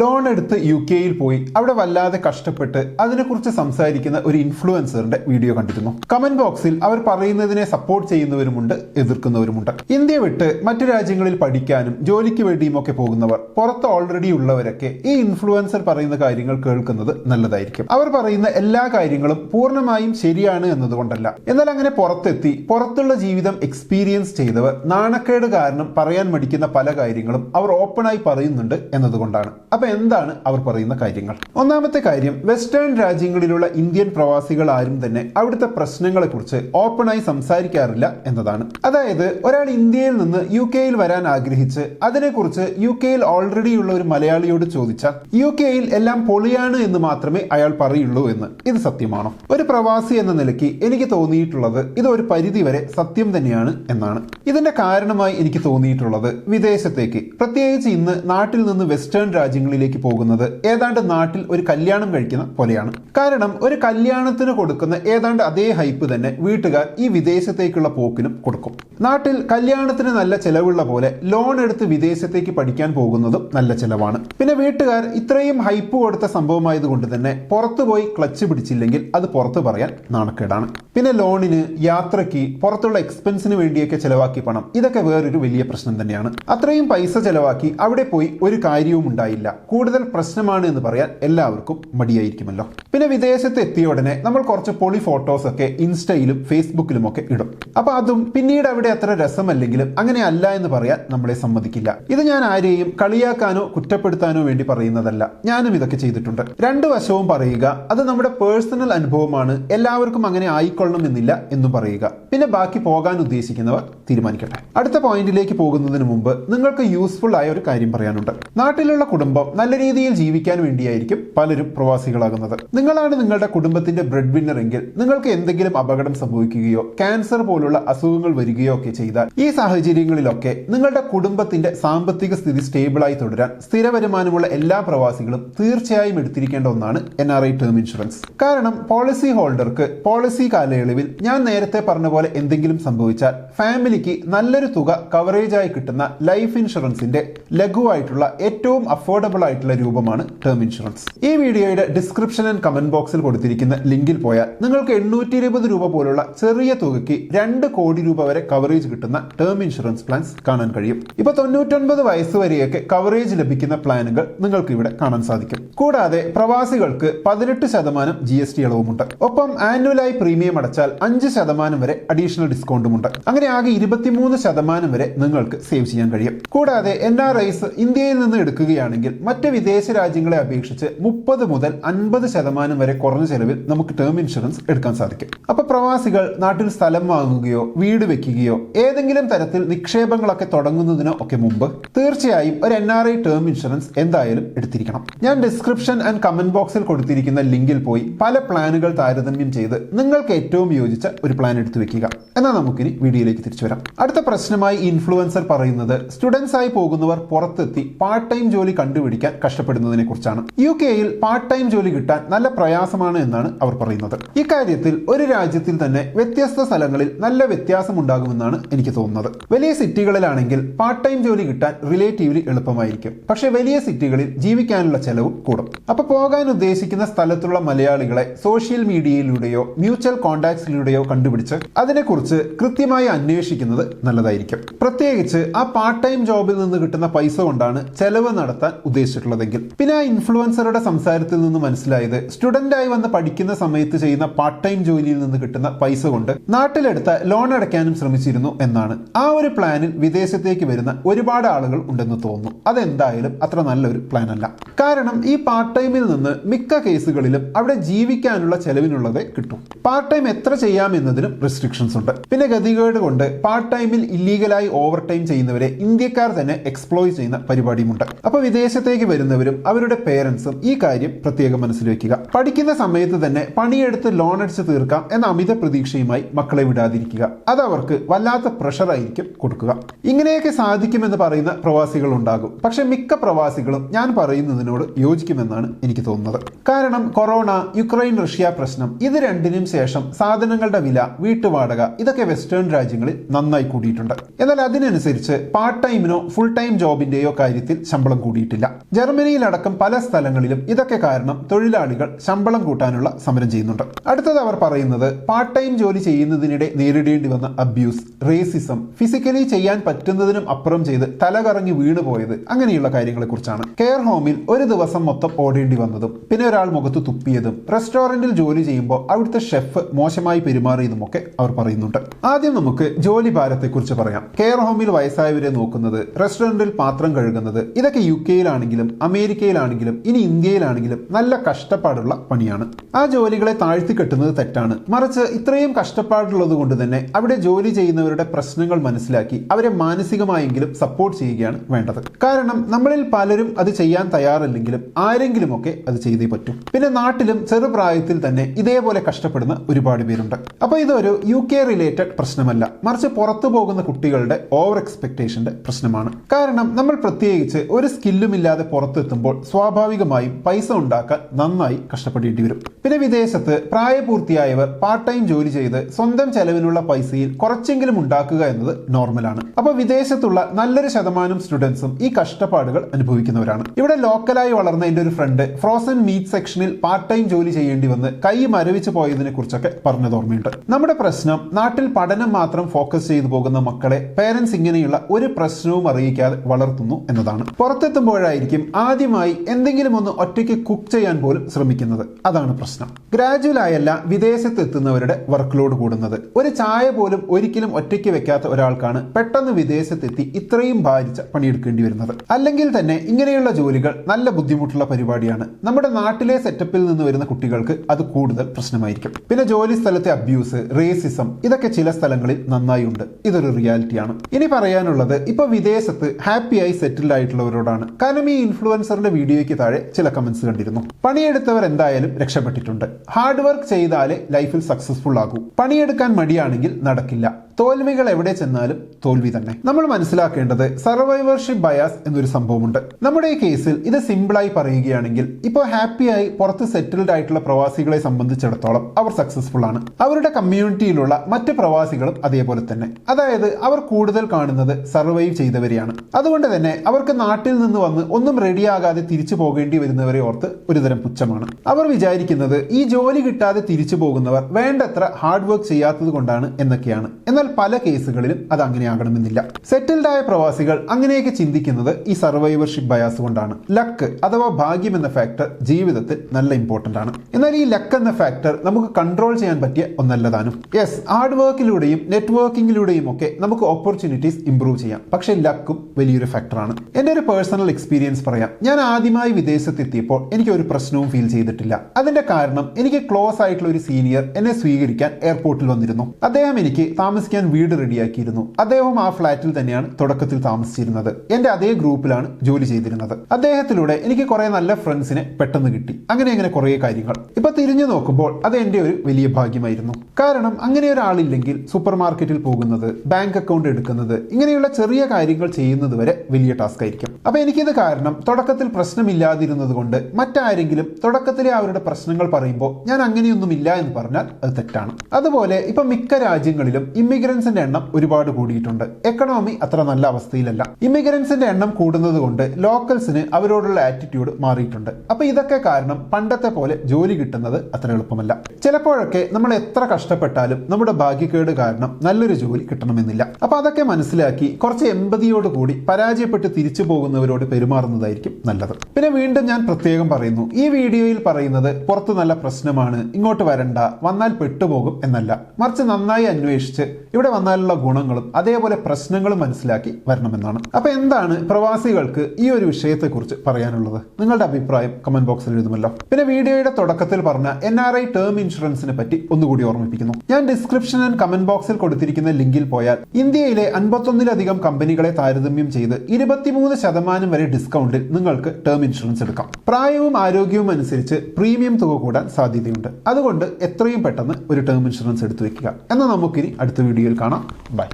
Loan എടുത്ത് U കെയിൽ പോയി അവിടെ വല്ലാതെ കഷ്ടപ്പെട്ട് അതിനെക്കുറിച്ച് സംസാരിക്കുന്ന ഒരു ഇൻഫ്ലുവൻസറിന്റെ വീഡിയോ കണ്ടിരുന്നു. കമന്റ് ബോക്സിൽ അവർ പറയുന്നതിനെ സപ്പോർട്ട് ചെയ്യുന്നവരുമുണ്ട് എതിർക്കുന്നവരുമുണ്ട്. ഇന്ത്യ വിട്ട് മറ്റു രാജ്യങ്ങളിൽ പഠിക്കാനും ജോലിക്ക് വേണ്ടിയുമൊക്കെ പോകുന്നവർ പുറത്ത് ഓൾറെഡി ഉള്ളവരൊക്കെ ഈ ഇൻഫ്ലുവൻസർ പറയുന്ന കാര്യങ്ങൾ കേൾക്കുന്നത് നല്ലതായിരിക്കും. അവർ പറയുന്ന എല്ലാ കാര്യങ്ങളും പൂർണമായും ശരിയാണ് എന്നതുകൊണ്ടല്ല. എന്നാൽ അങ്ങനെ പുറത്തെത്തി പുറത്തുള്ള ജീവിതം എക്സ്പീരിയൻസ് ചെയ്തവർ നാണക്കേട് കാരണം പറയാൻ മടിക്കുന്ന പല കാര്യങ്ങളും അവർ ഓപ്പണായി പറയുന്നുണ്ട് എന്നതുകൊണ്ടാണ്. എന്താണ് അവർ പറയുന്ന കാര്യങ്ങൾ? ഒന്നാമത്തെ കാര്യം വെസ്റ്റേൺ രാജ്യങ്ങളിലുള്ള ഇന്ത്യൻ പ്രവാസികൾ ആരും തന്നെ അവിടുത്തെ പ്രശ്നങ്ങളെ കുറിച്ച് ഓപ്പണായി സംസാരിക്കാറില്ല എന്നതാണ്. അതായത് ഒരാൾ ഇന്ത്യയിൽ നിന്ന് യു കെയിൽ വരാൻ ആഗ്രഹിച്ച് അതിനെക്കുറിച്ച് യു കെയിൽ ഓൾറെഡി ഉള്ള ഒരു മലയാളിയോട് ചോദിച്ചാൽ യു കെയിൽ എല്ലാം പൊളിയാണ് എന്ന് മാത്രമേ അയാൾ പറയുള്ളൂ എന്ന്. ഇത് സത്യമാണോ? ഒരു പ്രവാസി എന്ന നിലയ്ക്ക് എനിക്ക് തോന്നിയിട്ടുള്ളത് ഇത് ഒരു പരിധിവരെ സത്യം തന്നെയാണ് എന്നാണ്. ഇതിന്റെ കാരണമായി എനിക്ക് തോന്നിയിട്ടുള്ളത് വിദേശത്തേക്ക്. പ്രത്യേകിച്ച് ഇന്ന് നാട്ടിൽ നിന്ന് വെസ്റ്റേൺ രാജ്യങ്ങളിലേക്ക് പോകുന്നത് ഏതാണ്ട് നാട്ടിൽ ഒരു കല്യാണം കഴിക്കുന്ന പോലെയാണ്. കാരണം ഒരു കല്യാണത്തിന് കൊടുക്കുന്ന ഏതാണ്ട് അതേ ഹൈപ്പ് തന്നെ വീട്ടുകാർ ഈ വിദേശത്തേക്കുള്ള പോക്കിനും കൊടുക്കും. നാട്ടിൽ കല്യാണത്തിന് നല്ല ചെലവുള്ള പോലെ ലോൺ എടുത്ത് വിദേശത്തേക്ക് പഠിക്കാൻ പോകുന്നതും നല്ല ചെലവാണ്. പിന്നെ വീട്ടുകാർ ഇത്രയും ഹൈപ്പ് കൊടുത്ത സംഭവമായതുകൊണ്ട് തന്നെ പുറത്തുപോയി ക്ലച്ച് പിടിച്ചില്ലെങ്കിൽ അത് പുറത്ത് പറയാൻ നാണക്കേടാണ്. പിന്നെ ലോണിന് യാത്രയ്ക്ക് പുറത്തുള്ള എക്സ്പെൻസിന് വേണ്ടിയൊക്കെ ചെലവാക്കി പണം ഇതൊക്കെ വേറൊരു വലിയ പ്രശ്നം തന്നെയാണ്. അത്രയും പൈസ ചെലവാക്കി അവിടെ പോയി ഒരു കാര്യവും ഉണ്ടായില്ല കൂടുതൽ പ്രശ്നമാണ് എന്ന് പറയാൻ എല്ലാവർക്കും മടിയായിരിക്കുമല്ലോ. പിന്നെ വിദേശത്ത് എത്തിയ ഉടനെ നമ്മൾ കുറച്ച് പൊളി ഫോട്ടോസ് ഒക്കെ ഇൻസ്റ്റയിലും ഫേസ്ബുക്കിലും ഒക്കെ ഇടും. അപ്പൊ അതും പിന്നീട് അവിടെ അത്ര രസമല്ലെങ്കിലും അങ്ങനെ അല്ല എന്ന് പറയാൻ നമ്മളെ സമ്മതിക്കില്ല. ഇത് ഞാൻ ആരെയും കളിയാക്കാനോ കുറ്റപ്പെടുത്താനോ വേണ്ടി പറയുന്നതല്ല. ഞാനും ഇതൊക്കെ ചെയ്തിട്ടുണ്ട്. രണ്ടു വശവും പറയുക അത് നമ്മുടെ പേഴ്സണൽ അനുഭവമാണ്. എല്ലാവർക്കും അങ്ങനെ ആയിക്കൊള്ളണമെന്നില്ല എന്നും പറയുക. പിന്നെ ബാക്കി പോകാൻ ഉദ്ദേശിക്കുന്നവർ തീരുമാനിക്കട്ടെ. അടുത്ത പോയിന്റിലേക്ക് പോകുന്നതിന് മുമ്പ് നിങ്ങൾക്ക് യൂസ്ഫുൾ ആയ ഒരു കാര്യം പറയാനുണ്ട്. നാട്ടിലുള്ള കുടുംബം നല്ല രീതിയിൽ ജീവിക്കാൻ വേണ്ടിയായിരിക്കും പലരും പ്രവാസികളാകുന്നത്. നിങ്ങളാണ് നിങ്ങളുടെ കുടുംബത്തിന്റെ ബ്രെഡ് വിന്നർ എങ്കിൽ നിങ്ങൾക്ക് എന്തെങ്കിലും അപകടം സംഭവിക്കുകയോ ക്യാൻസർ പോലുള്ള അസുഖങ്ങൾ വരികയോ ഒക്കെ ചെയ്താൽ ഈ സാഹചര്യങ്ങളിലൊക്കെ നിങ്ങളുടെ കുടുംബത്തിന്റെ സാമ്പത്തിക സ്ഥിതി സ്റ്റേബിളായി തുടരാൻ സ്ഥിര വരുമാനമുള്ള എല്ലാ പ്രവാസികളും തീർച്ചയായും എടുത്തിരിക്കേണ്ട ഒന്നാണ് N R I term insurance കാരണം പോളിസി ഹോൾഡർക്ക് പോളിസി കാലയളവിൽ ഞാൻ നേരത്തെ പറഞ്ഞ പോലെ എന്തെങ്കിലും സംഭവിച്ചാൽ ഫാമിലിക്ക് നല്ലൊരു തുക കവറേജായി കിട്ടുന്ന ലൈഫ് ഇൻഷുറൻസിന്റെ ലഘുവായിട്ടുള്ള ഏറ്റവും അഫോർഡബിൾ ആയിട്ടുള്ള രൂപമാണ് ടേം ഇൻഷുറൻസ് ഈ വീഡിയോയുടെ ഡിസ്ക്രിപ്ഷൻ ആൻഡ് കമന്റ് ബോക്സിൽ കൊടുത്തിരിക്കുന്ന ലിങ്കിൽ പോയാൽ നിങ്ങൾക്ക് എണ്ണൂറ്റി ഇരുപത് രൂപ പോലുള്ള ചെറിയ തുകയ്ക്ക് രണ്ട് കോടി രൂപ വരെ കവറേജ് കിട്ടുന്ന ടേം ഇൻഷുറൻസ് പ്ലാൻസ് കാണാൻ കഴിയും. ഇപ്പൊ തൊണ്ണൂറ്റൊൻപത് വയസ്സ് വരെയൊക്കെ കവറേജ് ലഭിക്കുന്ന പ്ലാനുകൾ നിങ്ങൾക്ക് ഇവിടെ കാണാൻ സാധിക്കും. കൂടാതെ പ്രവാസികൾക്ക് പതിനെട്ട് ശതമാനം ജി എസ് ടി ഇളവുമുണ്ട് ഒപ്പം ആനുവലായി പ്രീമിയം അടച്ചാൽ അഞ്ച് ശതമാനം വരെ അഡീഷണൽ ഡിസ്കൗണ്ടുമുണ്ട് അങ്ങനെ ആകെ ഇരുപത്തിമൂന്ന് ശതമാനം വരെ നിങ്ങൾക്ക് സേവ് ചെയ്യാൻ കഴിയും. കൂടാതെ എൻ ആർ ഐസ് ഇന്ത്യയിൽ നിന്ന് എടുക്കുകയാണെങ്കിൽ മറ്റ് വിദേശ രാജ്യങ്ങളെ അപേക്ഷിച്ച് മുപ്പത് മുതൽ അൻപത് ശതമാനം വരെ കുറഞ്ഞ ചെലവിൽ നമുക്ക് ടേം ഇൻഷുറൻസ് എടുക്കാൻ സാധിക്കും. അപ്പൊ പ്രവാസികൾ നാട്ടിൽ സ്ഥലം വാങ്ങുകയോ വീട് വെക്കുകയോ ഏതെങ്കിലും തരത്തിൽ നിക്ഷേപങ്ങളൊക്കെ തുടങ്ങുന്നതിനോ ഒക്കെ മുമ്പ് തീർച്ചയായും ഒരു N R I term insurance എന്തായാലും എടുത്തിരിക്കണം. ഞാൻ ഡിസ്ക്രിപ്ഷൻ ആൻഡ് കമന്റ് ബോക്സിൽ കൊടുത്തിരിക്കുന്ന ലിങ്കിൽ പോയി പല പ്ലാനുകൾ താരതമ്യം ചെയ്ത് നിങ്ങൾക്ക് ഏറ്റവും യോജിച്ച ഒരു പ്ലാൻ എടുത്തു വെക്കുക. എന്നാൽ നമുക്കിനി വീഡിയോയിലേക്ക് തിരിച്ചു വരാം. അടുത്ത പ്രശ്നമായി ഇൻഫ്ലുവൻസർ പറയുന്നത് സ്റ്റുഡൻസ് ആയി പോകുന്നവർ പുറത്തെത്തി പാർട്ട് ടൈം ജോലി കണ്ടുപിടിക്കാൻ കഷ്ടപ്പെടുന്നതിനെ കുറിച്ചാണ് യു കെയിൽ പാർട്ട് ടൈം ജോലി കിട്ടാൻ നല്ല പ്രയാസമാണ് എന്നാണ് അവർ പറയുന്നത്. ഇക്കാര്യത്തിൽ ഒരു രാജ്യത്തിൽ തന്നെ വ്യത്യസ്ത സ്ഥലങ്ങളിൽ നല്ല വ്യത്യാസം ഉണ്ടാകുമെന്നാണ് എനിക്ക് തോന്നുന്നത്. വലിയ സിറ്റികളിലാണെങ്കിൽ പാർട്ട് ടൈം ജോലി കിട്ടാൻ റിലേറ്റീവ്ലി എളുപ്പമായിരിക്കും. പക്ഷേ വലിയ സിറ്റികളിൽ ജീവിക്കാനുള്ള ചെലവും കൂടും. അപ്പൊ പോകാൻ ഉദ്ദേശിക്കുന്ന സ്ഥലത്തുള്ള മലയാളികളെ സോഷ്യൽ മീഡിയയിലൂടെയോ മ്യൂച്വൽ കോൺടാക്ട്സിലൂടെയോ കണ്ടുപിടിച്ച് അതിനെക്കുറിച്ച് കൃത്യമായി അന്വേഷിക്കുന്നത് നല്ലതായിരിക്കും. പ്രത്യേകിച്ച് ആ പാർട്ട് ടൈം ജോബിൽ നിന്ന് കിട്ടുന്ന പൈസ കൊണ്ടാണ് ചെലവ് നടത്താൻ ഉദ്ദേശിച്ചിട്ടുള്ളതെങ്കിൽ. പിന്നെ ആ ഇൻഫ്ലുവൻസറുടെ സംസാരത്തിൽ നിന്ന് മനസ്സിലായത് സ്റ്റുഡന്റായി വന്ന് പഠിക്കുന്ന സമയത്ത് ചെയ്യുന്ന പാർട്ട് ടൈം ജോലിയിൽ നിന്ന് കിട്ടുന്ന പൈസ കൊണ്ട് നാട്ടിലെടുത്ത ലോൺ അടയ്ക്കാനും ശ്രമിച്ചിരുന്നു എന്നാണ്. ആ ഒരു പ്ലാനിൽ വിദേശത്തേക്ക് വരുന്ന ഒരുപാട് ആളുകൾ ഉണ്ടെന്ന് തോന്നുന്നു. അതെന്തായാലും അത്ര നല്ലൊരു പ്ലാൻ അല്ല. കാരണം ഈ പാർട്ട് ടൈമിൽ നിന്ന് മിക്ക കേസുകളിലും അവിടെ ജീവിക്കാനുള്ള ചെലവിനുള്ളതേ കിട്ടും. പാർട്ട് ടൈം എത്ര ചെയ്യാം എന്നതിനും റെസ്ട്രിക്ഷൻസ് ഉണ്ട്. പിന്നെ ഗതികേട് കൊണ്ട് പാർട്ട് ടൈമിൽ ഇല്ലീഗലായി ഓവർ ടൈം ചെയ്യുന്നവരെ ഇന്ത്യക്കാർ തന്നെ എക്സ്പ്ലോയ് ചെയ്യുന്ന പരിപാടിയുമുണ്ട്. അപ്പൊ വിദേശത്തേക്ക് വരുന്നവരും അവരുടെ പേരൻസും ഈ കാര്യം പ്രത്യേകം മനസ്സിൽ വെക്കുക പഠിക്കുന്ന സമയത്ത് തന്നെ പണിയെടുത്ത് ലോൺ അടിച്ച് തീർക്കാം എന്ന അമിത പ്രതീക്ഷയുമായി മക്കളെ വിടാതിരിക്കുക. അത് അവർക്ക് വല്ലാത്ത പ്രഷറായിരിക്കും കൊടുക്കുക. ഇങ്ങനെയൊക്കെ സാധിക്കുമെന്ന് പറയുന്ന പ്രവാസികൾ ഉണ്ടാകും. പക്ഷെ മിക്ക പ്രവാസികളും ഞാൻ പറയുന്നതിനോട് യോജിക്കുമെന്നാണ് എനിക്ക് തോന്നുന്നത്. കാരണം കൊറോണ യുക്രൈൻ റഷ്യ പ്രശ്നം ഇത് രണ്ടിനും ശേഷം സാധനങ്ങളുടെ വില വീട്ടുവാടക ഇതൊക്കെ വെസ്റ്റേൺ രാജ്യങ്ങളിൽ നന്നായി കൂടിയിട്ടുണ്ട്. എന്നാൽ അതിനനുസരിച്ച് പാർട്ട് ടൈമിനോ ഫുൾ ടൈം ജോബിന്റെയോ കാര്യത്തിൽ ശമ്പളം കൂടിയിട്ടില്ല. ജർമ്മനിയിലടക്കം പല സ്ഥലങ്ങളിലും ഇതൊക്കെ കാരണം തൊഴിലാളികൾ ശമ്പളം കൂട്ടാനുള്ള സമരം ചെയ്യുന്നുണ്ട്. അടുത്തത് അവർ പറയുന്നത് പാർട്ട് ടൈം ജോലി ചെയ്യുന്നതിനിടെ നേരിടേണ്ടി വന്ന അബ്യൂസ് റേസിസം ഫിസിക്കലി ചെയ്യാൻ പറ്റുന്നതിനും അപ്പുറം ചെയ്ത് തലകറങ്ങി വീണുപോയത് അങ്ങനെയുള്ള കാര്യങ്ങളെക്കുറിച്ചാണ്. കെയർ ഹോമിൽ ഒരു ദിവസം മൊത്തം ഓടേണ്ടി വന്നതും പിന്നെ ഒരാൾ മുഖത്ത് തുപ്പിയതും റെസ്റ്റോറന്റിൽ ജോലി ചെയ്യുമ്പോൾ അവിടുത്തെ ഷെഫ് മോശമായി പെരുമാറിയതുമൊക്കെ അവർ പറയുന്നുണ്ട്. ആദ്യം നമുക്ക് ജോലി ഭാരത്തെക്കുറിച്ച് പറയാം. കെയർ ഹോമിൽ വയസ്സായവരെ നോക്കുന്നത് റെസ്റ്റോറന്റിൽ പാത്രം കഴുകുന്നത് ഇതൊക്കെ യു കെയിലാണെങ്കിലും അമേരിക്കയിലാണെങ്കിലും ഇനി ഇന്ത്യയിലാണെങ്കിലും നല്ല കഷ്ടപ്പാടുള്ള പണിയാണ്. ആ ജോലികളെ താഴ്ത്തി കെട്ടുന്നത് തെറ്റാണ്. മറിച്ച് ഇത്രയും കഷ്ടപ്പാടുള്ളത് കൊണ്ട് തന്നെ അവിടെ ജോലി ചെയ്യുന്നവരുടെ പ്രശ്നങ്ങൾ മനസ്സിലാക്കി അവരെ മാനസികമായെങ്കിലും സപ്പോർട്ട് ചെയ്യുകയാണ് വേണ്ടത്. കാരണം നമ്മളിൽ പലരും അത് ചെയ്യാൻ തയ്യാറല്ലെങ്കിലും ആരെങ്കിലുമൊക്കെ അത് ചെയ്തേ പറ്റും. പിന്നെ നാട്ടിലും ചെറുപ്രായത്തിൽ തന്നെ ഇതേപോലെ കഷ്ടപ്പെടുന്ന ഒരുപാട് പേരുണ്ട്. അപ്പോൾ ഇതൊരു യു കെ റിലേറ്റഡ് പ്രശ്നമല്ല. മറിച്ച് പുറത്തു പോകുന്ന കുട്ടികളുടെ ഓവർ എക്സ്പെക്ടേഷന്റെ പ്രശ്നമാണ്. കാരണം നമ്മൾ പ്രത്യേകിച്ച് ഒരു സ്കില്ലും ഇല്ലാതെ പുറത്തെത്തുമ്പോൾ സ്വാഭാവികമായും പൈസ ഉണ്ടാക്കാൻ നന്നായി കഷ്ടപ്പെടേണ്ടി വരും. പിന്നെ വിദേശത്ത് പ്രായപൂർത്തിയായവർ പാർട്ട് ടൈം ജോലി ചെയ്ത് സ്വന്തം ചെലവിനുള്ള പൈസയിൽ കുറച്ചെങ്കിലും ഉണ്ടാക്കുക എന്നത് നോർമലാണ് അപ്പൊ വിദേശത്തുള്ള നല്ലൊരു ശതമാനം സ്റ്റുഡൻസും ഈ കഷ്ടപ്പാടുകൾ അനുഭവിക്കുന്നവരാണ്. ഇവിടെ ലോക്കലായി വളർന്ന എന്റെ ഒരു ഫ്രണ്ട് ഫ്രോസൺ മീറ്റ് സെക്ഷനിൽ പാർട്ട് ടൈം ജോലി ചെയ്യേണ്ടി വന്ന് കൈ മരവിച്ച് പോയതിനെ കുറിച്ചൊക്കെ പറഞ്ഞത് ഓർമ്മയുണ്ട്. നമ്മുടെ പ്രശ്നം നാട്ടിൽ പഠനം മാത്രം ഫോക്കസ് ചെയ്തു പോകുന്ന മക്കളെ പേരൻസ് ഇങ്ങനെയുള്ള ഒരു പ്രശ്നവും അറിയിക്കാതെ വളർത്തുന്നു എന്നതാണ്. പുറത്തെത്തുമ്പോഴായിരിക്കും ആദ്യമായി എന്തെങ്കിലും ഒന്ന് ഒറ്റയ്ക്ക് കുക്ക് ചെയ്യാൻ പോലും ശ്രമിക്കുന്നത്. അതാണ് പ്രശ്നം. ഗ്രാജുവൽ ആയല്ല വിദേശത്ത് എത്തുന്നവരുടെ വർക്ക് ലോഡ് കൂടുന്നത്. ഒരു ചായ പോലും ഒരിക്കലും ഒറ്റയ്ക്ക് വെക്കാത്ത ഒരാൾക്കാണ് പെട്ടെന്ന് വിദേശത്തെത്തി ഇത്രയും ഭാരിച്ച പണിയെടുക്കേണ്ടി വരുന്നത്. അല്ലെങ്കിൽ തന്നെ ഇങ്ങനെയുള്ള ജോലികൾ നല്ല ബുദ്ധിമുട്ടുള്ള പരിപാടിയാണ്. നമ്മുടെ നാട്ടിലെ സെറ്റപ്പിൽ നിന്ന് വരുന്ന കുട്ടികൾക്ക് അത് കൂടുതൽ പ്രശ്നമായിരിക്കും. പിന്നെ ജോലി സ്ഥലത്തെ അബ്യൂസ് റേസിസം ഇതൊക്കെ ചില സ്ഥലങ്ങളിൽ നന്നായി ഉണ്ട്. ഇതൊരു റിയാലിറ്റിയാണ് ഇനി പറയാനുള്ളത് ഇപ്പൊ വിദേശത്ത് ഹാപ്പിയായി സെറ്റിൽഡ് ആയിട്ടുള്ളവരോടാണ്. കാരണം ഈ ഇൻഫ്ലുവൻസറിന്റെ വീഡിയോയ്ക്ക് താഴെ ചില കമന്റ്സ് കണ്ടിരുന്നു. പണിയെടുത്തവർ എന്തായാലും രക്ഷപ്പെട്ടിട്ടുണ്ട്. ഹാർഡ് വർക്ക് ചെയ്താലേ ലൈഫിൽ സക്സസ്ഫുൾ ആകൂ. പണിയെടുക്കാൻ മടിയാണെങ്കിൽ നടക്കില്ല. തോൽവികൾ എവിടെ ചെന്നാലും തോൽവി തന്നെ. നമ്മൾ മനസ്സിലാക്കേണ്ടത് സർവൈവർഷിപ്പ് ബയാസ് എന്നൊരു സംഭവമുണ്ട്. നമ്മുടെ ഈ കേസിൽ ഇത് സിമ്പിളായി പറയുകയാണെങ്കിൽ ഇപ്പോൾ ഹാപ്പിയായി പുറത്ത് സെറ്റിൽഡ് ആയിട്ടുള്ള പ്രവാസികളെ സംബന്ധിച്ചിടത്തോളം അവർ സക്സസ്ഫുൾ ആണ്. അവരുടെ കമ്മ്യൂണിറ്റിയിലുള്ള മറ്റ് പ്രവാസികളും അതേപോലെ തന്നെ. അതായത് അവർ കൂടുതൽ കാണുന്നത് സർവൈവ് ചെയ്തവരെയാണ്. അതുകൊണ്ട് തന്നെ അവർക്ക് നാട്ടിൽ നിന്ന് വന്ന് ഒന്നും റെഡിയാകാതെ തിരിച്ചു പോകേണ്ടി വരുന്നവരെ ഓർത്ത് ഒരുതരം പുച്ഛമാണ്. അവർ വിചാരിക്കുന്നത് ഈ ജോലി കിട്ടാതെ തിരിച്ചു പോകുന്നവർ വേണ്ടത്ര ഹാർഡ് വർക്ക് ചെയ്യാത്തത് കൊണ്ടാണ് എന്നൊക്കെയാണ്. എന്നാൽ പല കേസുകളിലും അത് അങ്ങനെ ആകണമെന്നില്ല സെറ്റിൽഡ് ആയ പ്രവാസികൾ അങ്ങനെയൊക്കെ ചിന്തിക്കുന്നത് ഈ സർവൈവർഷിപ്പ് ബയാസ് കൊണ്ടാണ്. ലക്ക് അഥവാ ഭാഗ്യം എന്ന ഫാക്ടർ ജീവിതത്തിൽ നല്ല ഇമ്പോർട്ടന്റ് ആണ്. എന്നാൽ ഈ ലക്ക് എന്ന ഫാക്ടർ നമുക്ക് കൺട്രോൾ ചെയ്യാൻ പറ്റിയ ഒന്നല്ലതാനും. യെസ് ഹാർഡ് വർക്കിലൂടെയും നെറ്റ്വർക്കിങ്ങിലൂടെയും ഒക്കെ നമുക്ക് ഓപ്പർച്യൂണിറ്റീസ് ഇംപ്രൂവ് ചെയ്യാം. പക്ഷേ ലക്കും വലിയൊരു ഫാക്ടറാണ് എന്റെ ഒരു പേഴ്സണൽ എക്സ്പീരിയൻസ് പറയാം. ഞാൻ ആദ്യമായി വിദേശത്തെത്തിയപ്പോൾ എനിക്ക് ഒരു പ്രശ്നവും ഫീൽ ചെയ്തിട്ടില്ല. അതിന്റെ കാരണം എനിക്ക് ക്ലോസ് ആയിട്ടുള്ള ഒരു സീനിയർ എന്നെ സ്വീകരിക്കാൻ എയർപോർട്ടിൽ വന്നിരുന്നു. അദ്ദേഹം എനിക്ക് താമസിക്കാൻ വീട് റെഡിയാക്കിയിരുന്നു. അദ്ദേഹം ആ ഫ്ലാറ്റിൽ തന്നെയാണ് തുടക്കത്തിൽ താമസിച്ചിരുന്നത്. എന്റെ അതേ ഗ്രൂപ്പിലാണ് ജോലി ചെയ്തിരുന്നത്. അദ്ദേഹത്തിലൂടെ എനിക്ക് കുറെ നല്ല ഫ്രണ്ട്സിനെ പെട്ടെന്ന് കിട്ടി. അങ്ങനെ അങ്ങനെ കുറെ കാര്യങ്ങൾ. ഇപ്പൊ തിരിഞ്ഞു നോക്കുമ്പോൾ അത് എന്റെ ഒരു വലിയ ഭാഗ്യമായിരുന്നു. കാരണം അങ്ങനെ ഒരാളില്ലെങ്കിൽ സൂപ്പർ മാർക്കറ്റിൽ പോകുന്നത് ബാങ്ക് അക്കൗണ്ട് എടുക്കുന്നത് ഇങ്ങനെയുള്ള ചെറിയ കാര്യങ്ങൾ ചെയ്യുന്നത് വരെ വലിയ ടാസ്ക് ആയിരിക്കും. അപ്പൊ എനിക്കിത് കാരണം തുടക്കത്തിൽ പ്രശ്നമില്ലാതിരുന്നത് കൊണ്ട് മറ്റാരെങ്കിലും തുടക്കത്തിലെ അവരുടെ പ്രശ്നങ്ങൾ പറയുമ്പോൾ ഞാൻ അങ്ങനെയൊന്നുമില്ല എന്ന് പറഞ്ഞാൽ അത് തെറ്റാണ്. അതുപോലെ ഇപ്പൊ മിക്ക രാജ്യങ്ങളിലും ഇമിഗ്രൻസിന്റെ എണ്ണം ഒരുപാട് കൂടിയിട്ടുണ്ട്. എക്കണോമി അത്ര നല്ല അവസ്ഥയിലല്ല. ഇമിഗ്രൻസിന്റെ എണ്ണം കൂടുന്നത് കൊണ്ട് ലോക്കൽസിന് അവരോടുള്ള ആറ്റിറ്റ്യൂഡ് മാറിയിട്ടുണ്ട്. അപ്പൊ ഇതൊക്കെ കാരണം പണ്ടത്തെ പോലെ ജോലി കിട്ടുന്നത് അത്ര എളുപ്പമല്ല. ചിലപ്പോഴൊക്കെ നമ്മൾ എത്ര കഷ്ടപ്പെട്ടാലും നമ്മുടെ ഭാഗ്യക്കേട് കാരണം നല്ലൊരു ജോലി കിട്ടണമെന്നില്ല. അപ്പൊ അതൊക്കെ മനസ്സിലാക്കി കുറച്ച് എമ്പതിയോട് കൂടി പരാജയപ്പെട്ട് തിരിച്ചു പോകുന്നവരോട് പെരുമാറുന്നതായിരിക്കും നല്ലത്. പിന്നെ വീണ്ടും ഞാൻ പ്രത്യേകം പറയുന്നു. ഈ വീഡിയോയിൽ പറയുന്നത് പുറത്ത് നല്ല പ്രശ്നമാണ് ഇങ്ങോട്ട് വരണ്ട വന്നാൽ പെട്ടുപോകും എന്നല്ല. മറിച്ച് നന്നായി അന്വേഷിച്ച് ഇവിടെ വന്നാലുള്ള ഗുണങ്ങളും അതേപോലെ പ്രശ്നങ്ങളും മനസ്സിലാക്കി വരണമെന്നാണ്. അപ്പൊ എന്താണ് പ്രവാസികൾക്ക് ഈ ഒരു വിഷയത്തെക്കുറിച്ച് പറയാനുള്ളത്? നിങ്ങളുടെ അഭിപ്രായം കമന്റ് ബോക്സിൽ എഴുതുമല്ലോ. പിന്നെ വീഡിയോയുടെ തുടക്കത്തിൽ പറഞ്ഞ എൻ ആർ ഐ ടേം ഇൻഷുറൻസിനെ പറ്റി ഒന്നുകൂടി ഓർമ്മിപ്പിക്കുന്നു. ഞാൻ ഡിസ്ക്രിപ്ഷൻ ആൻഡ് കമന്റ് ബോക്സിൽ കൊടുത്തിരിക്കുന്ന ലിങ്കിൽ പോയാൽ ഇന്ത്യയിലെ അൻപത്തൊന്നിലധികം കമ്പനികളെ താരതമ്യം ചെയ്ത് ഇരുപത്തിമൂന്ന് ശതമാനം വരെ ഡിസ്കൗണ്ടിൽ നിങ്ങൾക്ക് ടേം ഇൻഷുറൻസ് എടുക്കാം. പ്രായവും ആരോഗ്യവും അനുസരിച്ച് പ്രീമിയം തുക കൂടാൻ സാധ്യതയുണ്ട്. അതുകൊണ്ട് എത്രയും പെട്ടെന്ന് ഒരു ടേം ഇൻഷുറൻസ് എടുത്തു വെക്കുക. എന്നാൽ നമുക്കിനി അടുത്ത വീഡിയോയിൽ കാണാം. ബൈ.